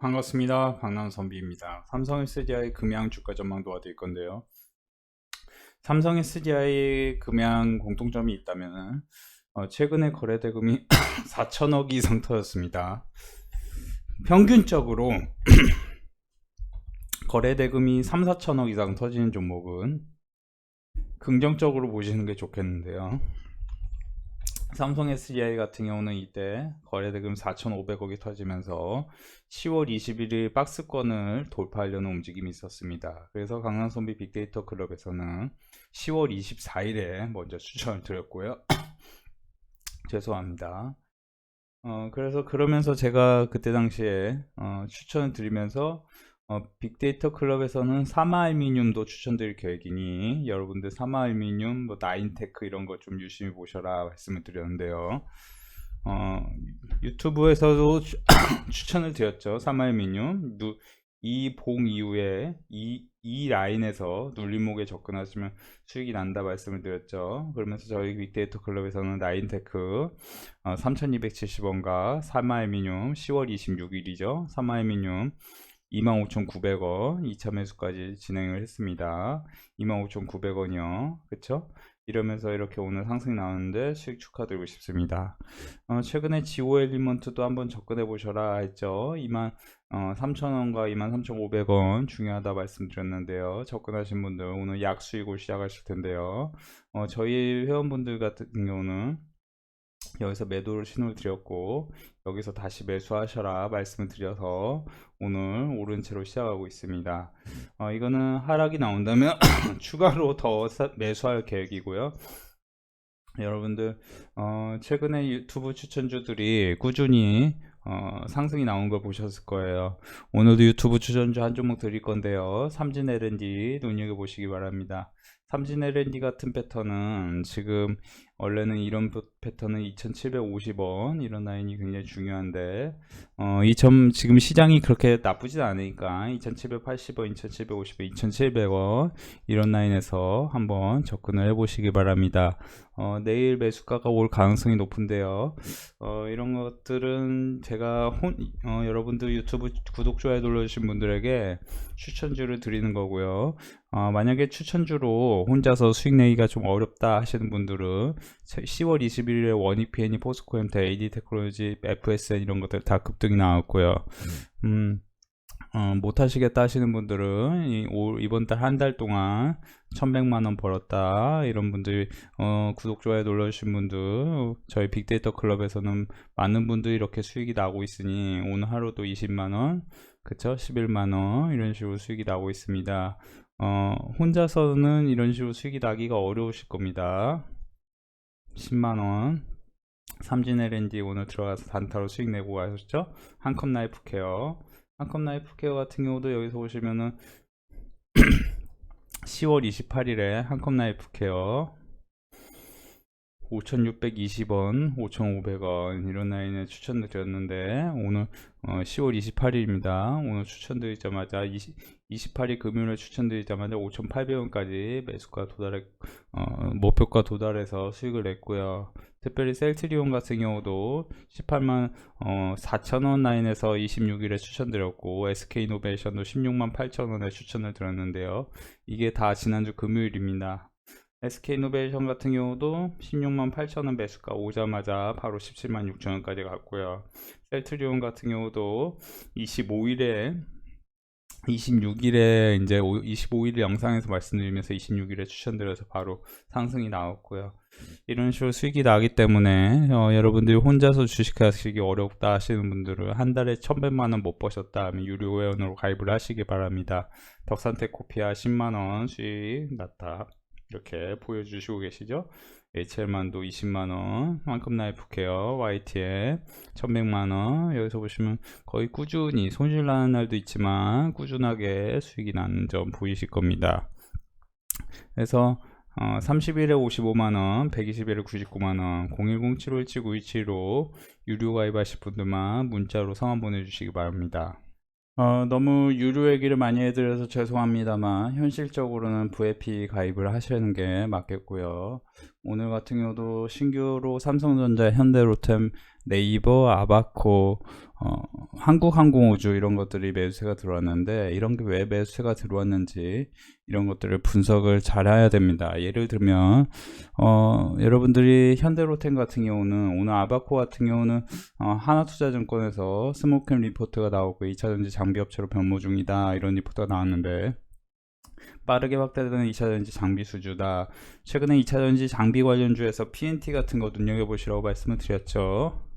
반갑습니다. 강남선비입니다. 삼성 SDI 금양 주가 전망 도와드릴 건데요. 삼성 SDI 금양 공통점이 있다면 어, 최근에 거래 대금이 4천억 이상 터졌습니다. 평균적으로 거래 대금이 3, 4천억 이상 터지는 종목은 긍정적으로 보시는 게 좋겠는데요. 삼성 SDI 같은 경우는 이때 거래대금 4,500억이 터지면서 10월 21일 박스권을 돌파하려는 움직임이 있었습니다. 그래서 강남선비 빅데이터 클럽에서는 10월 24일에 먼저 추천을 드렸고요. 죄송합니다. 어, 그래서 그러면서 제가 그때 당시에 어, 추천을 드리면서 어, 빅데이터 클럽에서는 사마알미늄도 추천드릴 계획이니 여러분들 사마알미늄, 뭐 나인테크 이런 거 좀 유심히 보셔라 말씀을 드렸는데요. 어, 유튜브에서도 추, 추천을 드렸죠. 사마알미늄 누, 이봉 이후에 이, 이 라인에서 눌림목에 접근하시면 수익이 난다 말씀을 드렸죠. 그러면서 저희 빅데이터 클럽에서는 나인테크 어, 3270원과 사마알미늄 10월 26일이죠. 사마알미늄 25,900원 2차 매수까지 진행을 했습니다. 25,900원이요. 그쵸? 이러면서 이렇게 오늘 상승 나오는데 수익 축하드리고 싶습니다. 어, 최근에 지오 엘리먼트도 한번 접근해 보셔라 했죠. 2만 어, 3,000원과 23,500원 중요하다 말씀드렸는데요. 접근하신 분들 오늘 약 수익을 시작하실 텐데요. 어, 저희 회원분들 같은 경우는 여기서 매도를 신호를 드렸고 여기서 다시 매수하셔라 말씀을 드려서 오늘 오른 채로 시작하고 있습니다. 어, 이거는 하락이 나온다면 추가로 더 사- 매수할 계획이고요. 여러분들 어, 최근에 유튜브 추천주들이 꾸준히 어, 상승이 나온 걸 보셨을 거예요. 오늘도 유튜브 추천주 한 종목 드릴 건데요. 삼진 L&D 눈여겨 보시기 바랍니다. 삼진 L&D 같은 패턴은 지금 원래는 이런 부- 패턴은 2,750원 이런 라인이 굉장히 중요한데 어, 2점 지금 시장이 그렇게 나쁘진 않으니까 2,780원, 2,750원, 2,700원 이런 라인에서 한번 접근을 해보시기 바랍니다. 어, 내일 매수가가 올 가능성이 높은데요. 어, 이런 것들은 제가 혼, 어, 여러분들 유튜브 구독, 좋아요 눌러주신 분들에게 추천주를 드리는 거고요. 어, 만약에 추천주로 혼자서 수익 내기가 좀 어렵다 하시는 분들은 10월 21일에 원익PN이 포스코엠테, AD 테크놀로지, FSN 이런 것들 다 급등이 나왔고요. 음, 어, 못 하시겠다 하시는 분들은 이, 올, 이번 달 한 달 동안 1100만 원 벌었다. 이런 분들 어, 구독 좋아요 눌러 주신 분들 저희 빅데이터 클럽에서는 많은 분들이 이렇게 수익이 나고 있으니 오늘 하루도 20만 원 그쵸? 11만 원 이런 식으로 수익이 나고 있습니다. 어, 혼자서는 이런 식으로 수익이 나기가 어려우실 겁니다 10만원. 삼진 L&D 오늘 들어가서 단타로 수익 내고 가셨죠? 한컵 나이프 케어. 한컵 나이프 케어 같은 경우도 여기서 보시면은 10월 28일에 한컵 나이프 케어 5,620원, 5,500원 이런 라인에 추천을 드렸는데 오늘 어, 10월 28일입니다. 오늘 추천드리자마자 20, 28일 금요일에 추천드리자마자 5,800원까지 매수가 도달해 어, 목표가 도달해서 수익을 냈고요. 특별히 셀트리온 같은 경우도 18만 어, 4천원 라인에서 26일에 추천드렸고 SK이노베이션도 16만 8천원에 추천을 드렸는데요. 이게 다 지난주 금요일입니다. SK이노베이션 같은 경우도 16만 8천원 매수가 오자마자 바로 17만 6천원까지 갔고요. 셀트리온 같은 경우도 25일에 26일에 이제 25일 영상에서 말씀드리면서 26일에 추천드려서 바로 상승이 나왔고요. 이런 식으로 수익이 나기 때문에 어, 여러분들이 혼자서 주식하시기 어렵다 하시는 분들은 한 달에 1100만 원 못 버셨다 하면 유료 회원으로 가입을 하시기 바랍니다. 덕산텍 코피아 10만 원 수익 났다. 이렇게 보여주시고 계시죠? HL만도 20만원, 황금 나이프 케어, YTN 1100만원, 여기서 보시면 거의 꾸준히 손실 나는 날도 있지만 꾸준하게 수익이 나는 점 보이실 겁니다. 그래서 어, 30일에 55만원, 120일에 99만원, 010-7517-9275 유료 가입하실 분들만 문자로 성함 보내주시기 바랍니다. 어, 너무 유료 얘기를 많이 해드려서 죄송합니다만 현실적으로는 VIP 가입을 하시는 게 맞겠고요. 오늘 같은 경우도 신규로 삼성전자, 현대로템 네이버, 아바코, 어, 한국항공우주 이런 것들이 매수세가 들어왔는데 이런 게 왜 매수세가 들어왔는지 이런 것들을 분석을 잘 해야 됩니다. 예를 들면 어, 여러분들이 현대로템 같은 경우는 오늘 아바코 같은 경우는 어, 하나투자증권에서 스모캠 리포트가 나오고 2차전지 장비업체로 변모 중이다 이런 리포트가 나왔는데 빠르게 확대되는 2차전지 장비 수주다. 최근에 2차전지 장비 관련주에서 PNT 같은 거 눈여겨보시라고 말씀을 드렸죠.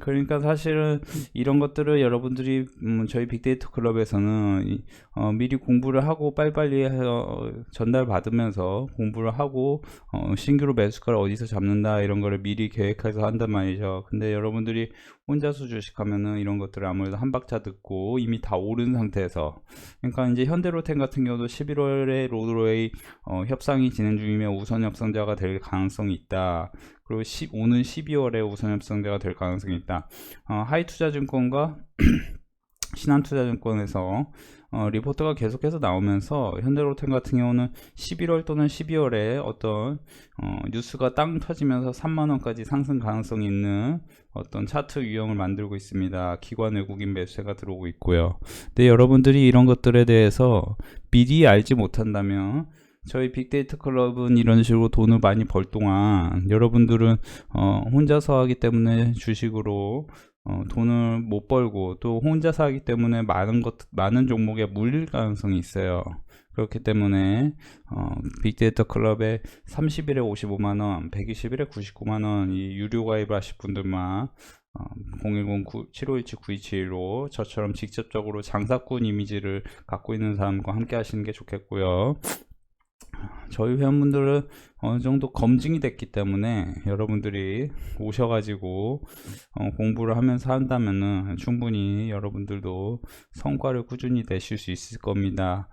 그러니까 사실은 이런 것들을 여러분들이 음, 저희 빅데이터 클럽에서는 이- 어, 미리 공부를 하고 빨리빨리 해서 전달 받으면서 공부를 하고 어, 신규로 매수가를 어디서 잡는다 이런 거를 미리 계획해서 한단 말이죠. 근데 여러분들이 혼자서 주식하면은 이런 것들을 아무래도 한 박자 듣고 이미 다 오른 상태에서 그러니까 이제 현대로템 같은 경우도 11월에 로드웨이 어, 협상이 진행 중이면 우선 협상자가 될 가능성이 있다. 그리고 10, 오는 12월에 우선 협상자가 될 가능성이 있다. 어, 하이투자증권과 신한투자증권에서 어, 리포트가 계속해서 나오면서 현대로템 같은 경우는 11월 또는 12월에 어떤 어, 뉴스가 땅 터지면서 3만원까지 상승 가능성이 있는 어떤 차트 유형을 만들고 있습니다. 기관 외국인 매수세가 들어오고 있고요. 근데 여러분들이 이런 것들에 대해서 미리 알지 못한다면 저희 빅데이터 클럽은 이런 식으로 돈을 많이 벌 동안 여러분들은 어, 혼자서 하기 때문에 주식으로 어, 돈을 못 벌고 또 혼자서 하기 때문에 많은 것 많은 종목에 물릴 가능성이 있어요. 그렇기 때문에 어, 빅데이터 클럽에 30일에 55만 원, 120일에 99만 원 이 유료 가입을 하실 분들만 어, 010-7517-9271로 저처럼 직접적으로 장사꾼 이미지를 갖고 있는 사람과 함께 하시는 게 좋겠고요. 저희 회원분들은 어느 정도 검증이 됐기 때문에 여러분들이 오셔가지고 어, 공부를 하면서 한다면은 충분히 여러분들도 성과를 꾸준히 내실 수 있을 겁니다.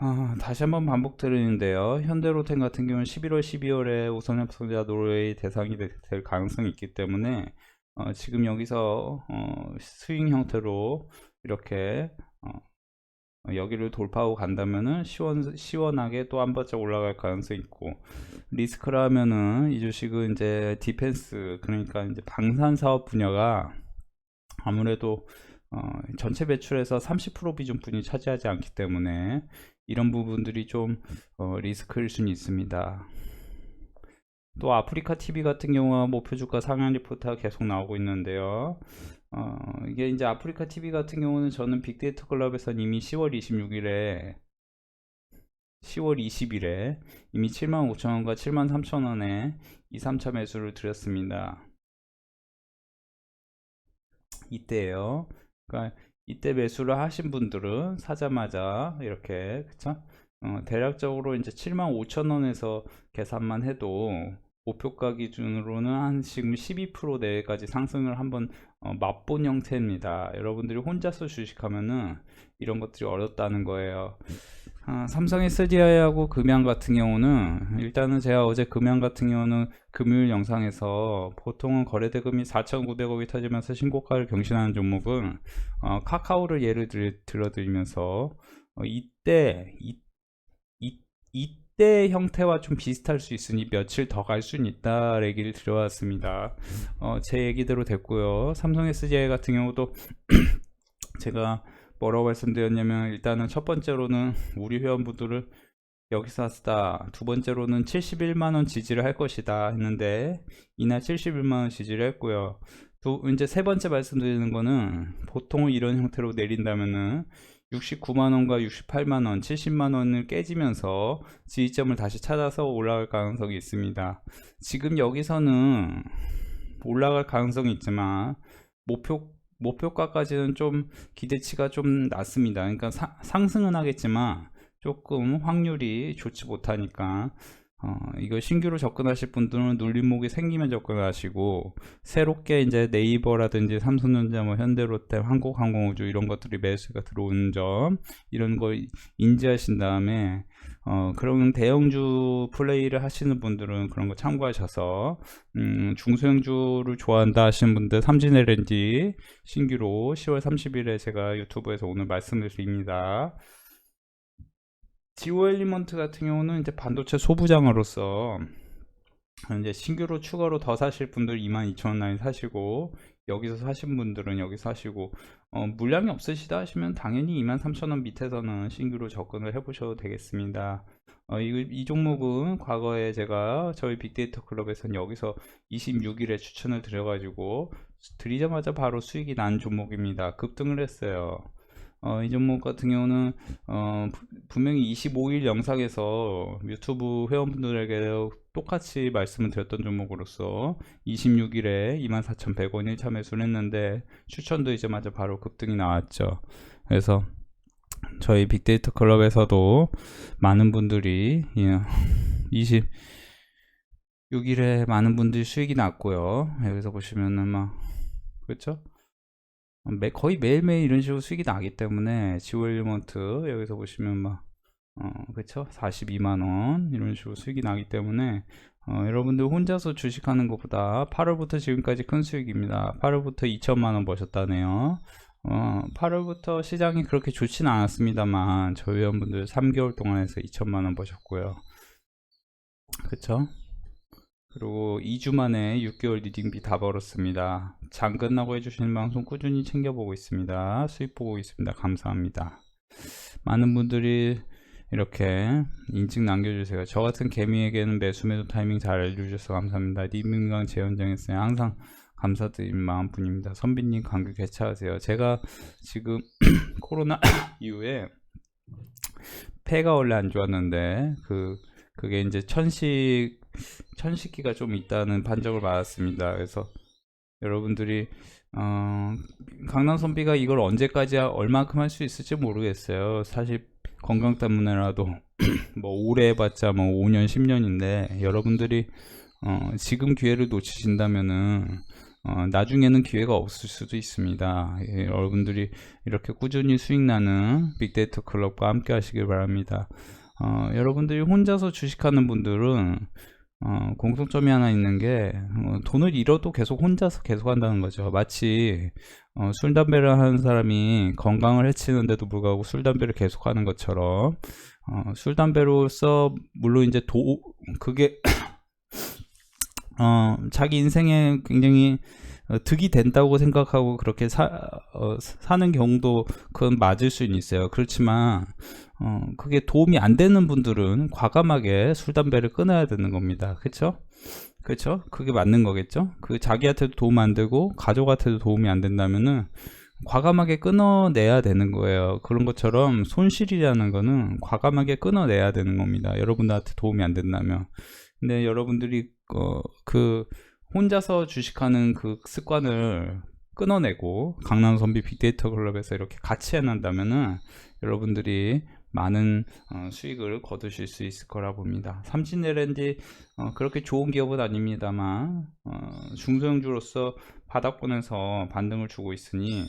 아, 다시 한번 반복드리는데요. 현대로템 같은 경우는 11월, 12월에 우선 협상자 노르웨이 대상이 되- 될 가능성이 있기 때문에 어, 지금 여기서 어, 스윙 형태로 이렇게 어, 어, 여기를 돌파하고 간다면은 시원, 시원하게 또한 발짝 올라갈 가능성이 있고 리스크라 하면은 이 주식은 이제 디펜스 그러니까 이제 방산 사업 분야가 아무래도 어, 전체 매출에서 30% 비중뿐이 차지하지 않기 때문에 이런 부분들이 좀 어, 리스크일 수는 있습니다. 또 아프리카 TV 같은 경우와 목표 주가 상향 리포트가 계속 나오고 있는데요. 어, 이게 이제 아프리카 TV 같은 경우는 저는 빅데이터 클럽에서 이미 10월 26일에 10월 20일에 이미 75,000원과 73,000원에 2, 3차 매수를 드렸습니다. 이때요. 그러니까 이때 매수를 하신 분들은 사자마자 이렇게 그쵸? 어, 대략적으로 이제 75,000원에서 계산만 해도 목표가 기준으로는 한 지금 12% 내외까지 상승을 한번 어, 맛본 형태입니다. 여러분들이 혼자서 주식하면은 이런 것들이 어렵다는 거예요. 아, 삼성 SDI하고 금양 같은 경우는 일단은 제가 어제 금양 같은 경우는 금요일 영상에서 보통은 거래대금이 4,900억이 터지면서 신고가를 경신하는 종목은 어, 카카오를 예를 들, 들어드리면서 어, 이때 이, 이, 이 때 형태와 좀 비슷할 수 있으니 며칠 더 갈 수는 있다 얘기를 드려왔습니다. 어, 제 얘기대로 됐고요. 삼성 SDI 같은 경우도 제가 뭐라고 말씀드렸냐면 일단은 첫 번째로는 우리 회원분들을 여기서 왔다. 두 번째로는 71만원 지지를 할 것이다 했는데 이날 71만원 지지를 했고요. 두, 이제 세 번째 말씀드리는 거는 보통 이런 형태로 내린다면은 69만원과 68만원, 70만원을 깨지면서 지지점을 다시 찾아서 올라갈 가능성이 있습니다. 지금 여기서는 올라갈 가능성이 있지만 목표 목표가까지는 좀 기대치가 좀 낮습니다. 그러니까 사- 상승은 하겠지만 조금 확률이 좋지 못하니까 어, 이거 신규로 접근하실 분들은 눌림목이 생기면 접근하시고 새롭게 이제 네이버라든지 삼성전자, 뭐 현대로템, 한국항공우주 이런 것들이 매수가 들어오는 점 이런 거 인지하신 다음에 어, 그런 대형주 플레이를 하시는 분들은 그런 거 참고하셔서 음, 중소형주를 좋아한다 하시는 분들 삼진LNG 신규로 10월 30일에 제가 유튜브에서 오늘 말씀을 드립니다. 지오 엘리먼트 같은 경우는 이제 반도체 소부장으로서 이제 신규로 추가로 더 사실 분들 22,000원 라인 사시고 여기서 사신 분들은 여기 사시고 어, 물량이 없으시다 하시면 당연히 23,000원 밑에서는 신규로 접근을 해보셔도 되겠습니다. 어, 이, 이 종목은 과거에 제가 저희 빅데이터 클럽에서는 여기서 26일에 추천을 드려가지고 드리자마자 바로 수익이 난 종목입니다. 급등을 했어요. 어, 이 종목 같은 경우는 어, 부- 분명히 25일 영상에서 유튜브 회원분들에게 똑같이 말씀을 드렸던 종목으로서 26일에 24,100원 1차 매수를 했는데 추천도 이제마자 바로 급등이 나왔죠. 그래서 저희 빅데이터 클럽에서도 많은 분들이 26일에 많은 분들이 수익이 났고요. 여기서 보시면은 막 그렇죠? 매, 거의 매일매일 이런 식으로 수익이 나기 때문에 지월 일먼트 여기서 보시면 막 어, 그쵸? 42만원 이런 식으로 수익이 나기 때문에 어, 여러분들 혼자서 주식하는 것보다 8월부터 지금까지 큰 수익입니다. 8월부터 2천만원 버셨다네요. 어, 8월부터 시장이 그렇게 좋지는 않았습니다만 저희 회원분들 3개월 동안 해서 2천만원 버셨고요. 그쵸? 그리고 2주 만에 6개월 리딩비 다 벌었습니다. 장 끝나고 해주시는 방송 꾸준히 챙겨보고 있습니다. 수익 보고 있습니다. 감사합니다. 많은 분들이 이렇게 인증 남겨주세요. 저 같은 개미에게는 매수 매도 타이밍 잘 알려주셔서 감사합니다. 리민강 재현장했어요. 항상 감사드린 마음뿐입니다. 선비님 감기 개차하세요. 제가 지금 코로나 이후에 폐가 원래 안 좋았는데 그 그게 이제 천식 천식기가 좀 있다는 판정을 받았습니다. 그래서 여러분들이 어, 강남 선비가 이걸 언제까지 얼마큼 할 수 있을지 모르겠어요. 사실 건강 때문에라도 뭐 오래 해봤자 뭐 5년 10년인데 여러분들이 어, 지금 기회를 놓치신다면은 어, 나중에는 기회가 없을 수도 있습니다. 예, 여러분들이 이렇게 꾸준히 수익 나는 빅데이터 클럽과 함께 하시길 바랍니다. 어, 여러분들이 혼자서 주식하는 분들은 어, 공통점이 하나 있는 게 어, 돈을 잃어도 계속 혼자서 계속 한다는 거죠. 마치 어, 술 담배를 하는 사람이 건강을 해치는데도 불구하고 술 담배를 계속 하는 것처럼 어, 술 담배로서 물론 이제 도 그게 어, 자기 인생에 굉장히 어, 득이 된다고 생각하고 그렇게 사, 어, 사는 경우도 그건 맞을 수는 있어요. 그렇지만 어, 그게 도움이 안 되는 분들은 과감하게 술 담배를 끊어야 되는 겁니다. 그렇죠? 그렇죠? 그게 맞는 거겠죠? 그 자기한테도 도움 안 되고 가족한테도 도움이 안 된다면은 과감하게 끊어내야 되는 거예요. 그런 것처럼 손실이라는 거는 과감하게 끊어내야 되는 겁니다. 여러분들한테 도움이 안 된다면. 근데 여러분들이 어, 그 혼자서 주식하는 그 습관을 끊어내고 강남 선비 빅데이터 클럽에서 이렇게 같이 해낸다면은 여러분들이 많은 어, 수익을 거두실 수 있을 거라 봅니다. 삼진LND 어, 그렇게 좋은 기업은 아닙니다만 어, 중소형주로서 바닥권에서 반등을 주고 있으니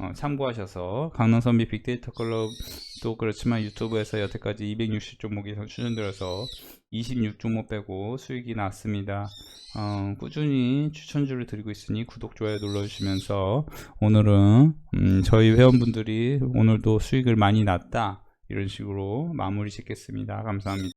어, 참고하셔서 강남선비 빅데이터 클럽도 그렇지만 유튜브에서 여태까지 260 종목 이상 추천드려서 26 종목 빼고 수익이 났습니다. 어, 꾸준히 추천주를 드리고 있으니 구독, 좋아요 눌러주시면서 오늘은 음, 저희 회원분들이 오늘도 수익을 많이 났다 이런 식으로 마무리 짓겠습니다. 감사합니다.